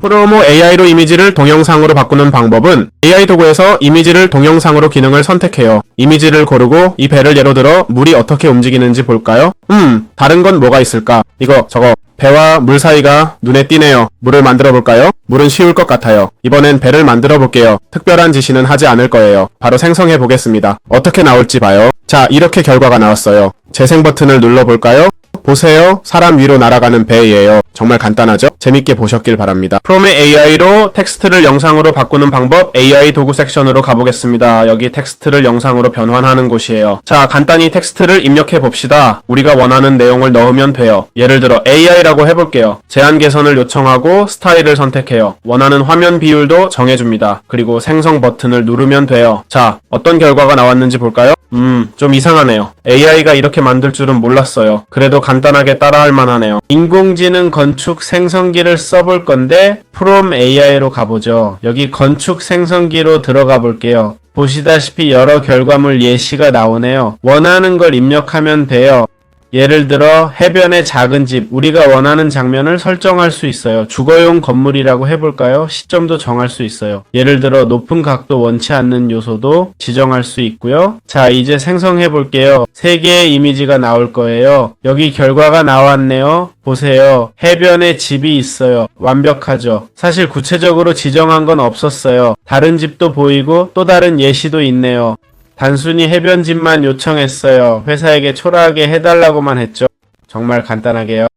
프로모 AI로 이미지를 동영상으로 바꾸는 방법은 AI 도구에서 이미지를 동영상으로 기능을 선택해요. 이미지를 고르고 이 배를 예로 들어 물이 어떻게 움직이는지 볼까요? 음, 다른 건 뭐가 있을까? 이거, 저거. 배와 물 사이가 눈에 띄네요. 물을 만들어 볼까요? 물은 쉬울 것 같아요. 이번엔 배를 만들어 볼게요. 특별한 지시는 하지 않을 거예요. 바로 생성해 보겠습니다. 어떻게 나올지 봐요. 자, 이렇게 결과가 나왔어요. 재생 버튼을 눌러 볼까요? 보세요. 사람 위로 날아가는 배예요. 정말 간단하죠? 재밌게 보셨길 바랍니다. 프롬의 AI로 텍스트를 영상으로 바꾸는 방법 AI 도구 섹션으로 가보겠습니다. 여기 텍스트를 영상으로 변환하는 곳이에요. 자, 간단히 텍스트를 입력해 봅시다. 우리가 원하는 내용을 넣으면 돼요. 예를 들어 AI라고 해볼게요. 제한 개선을 요청하고 스타일을 선택해요. 원하는 화면 비율도 정해줍니다. 그리고 생성 버튼을 누르면 돼요. 자, 어떤 결과가 나왔는지 볼까요? 음, 좀 이상하네요. AI가 이렇게 만들 줄은 몰랐어요. 그래도 간단하게 따라할 만하네요. 인공지능 건축 생성기를 써볼 건데, 프롬 AI로 가보죠. 여기 건축 생성기로 들어가 볼게요. 보시다시피 여러 결과물 예시가 나오네요. 원하는 걸 입력하면 돼요. 예를 들어 해변의 작은 집 우리가 원하는 장면을 설정할 수 있어요. 주거용 건물이라고 해볼까요? 시점도 정할 수 있어요. 예를 들어 높은 각도 원치 않는 요소도 지정할 수 있고요. 자 이제 생성해 볼게요. 세 개의 이미지가 나올 거예요. 여기 결과가 나왔네요. 보세요. 해변에 집이 있어요. 완벽하죠. 사실 구체적으로 지정한 건 없었어요. 다른 집도 보이고 또 다른 예시도 있네요. 단순히 해변집만 요청했어요. 회사에게 초라하게 해달라고만 했죠. 정말 간단하게요.